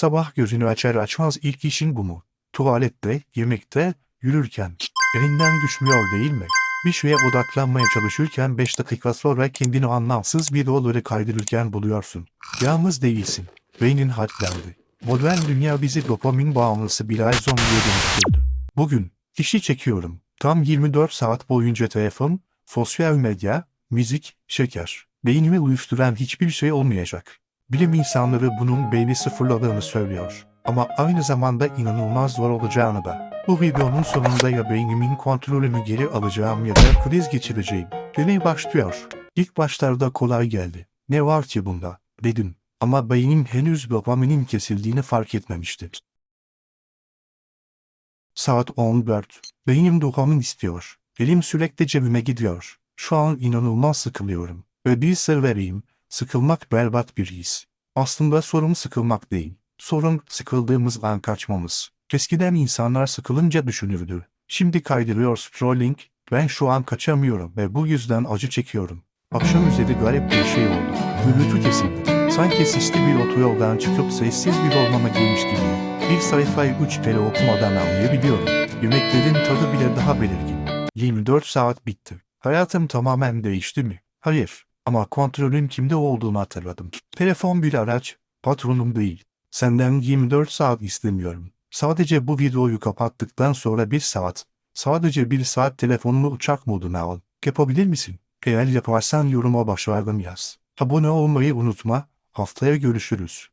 Sabah gözünü açar açmaz ilk işin bu mu? Tuvalette, yemekte, yürürken. Elinden düşmüyor değil mi? Bir şeye odaklanmaya çalışırken 5 dakika sonra kendini anlamsız bir yolları kaydırırken buluyorsun. Yalnız değilsin. Beynin hadlendi. Modern dünya bizi dopamin bağımlısı birer zombiye dönüştürdü. Bugün, işi çekiyorum. Tam 24 saat boyunca telefon, sosyal medya, müzik, şeker. Beynimi uyuşturan hiçbir şey olmayacak. Bilim insanları bunun beyni sıfırladığını söylüyor. Ama aynı zamanda inanılmaz zor olacağını da. Bu videonun sonunda ya beynimin kontrolümü geri alacağım ya da kriz geçireceğim. Deney başlıyor. İlk başlarda kolay geldi. Ne var ki bunda? Dedim. Ama beynim henüz dopaminin kesildiğini fark etmemişti. Saat 14. Beynim dopamin istiyor. Elim sürekli cebime gidiyor. Şu an inanılmaz sıkılıyorum. Ve bir sır vereyim. Sıkılmak berbat bir his. Aslında sorun sıkılmak değil. Sorun sıkıldığımız an kaçmamız. Eskiden insanlar sıkılınca düşünürdü. Şimdi kaydırıyor scrolling. Ben şu an kaçamıyorum ve bu yüzden acı çekiyorum. Akşam üzeri garip bir şey oldu. Gürültü kesildi. Sanki sisli bir otoyoldan çıkıp sessiz bir ormana girmiş gibi. Bir sayfayı üç kere okumadan anlayabiliyorum. Yemeklerin tadı bile daha belirgin. 24 saat bitti. Hayatım tamamen değişti mi? Hayır. Ama kontrolün kimde olduğunu hatırladım. Telefon bir araç, patronum değil. Senden 24 saat istemiyorum. Sadece bu videoyu kapattıktan sonra bir saat, sadece bir saat telefonunu uçak moduna al. Yapabilir misin? Eğer yaparsan yoruma başardım yaz. Abone olmayı unutma. Haftaya görüşürüz.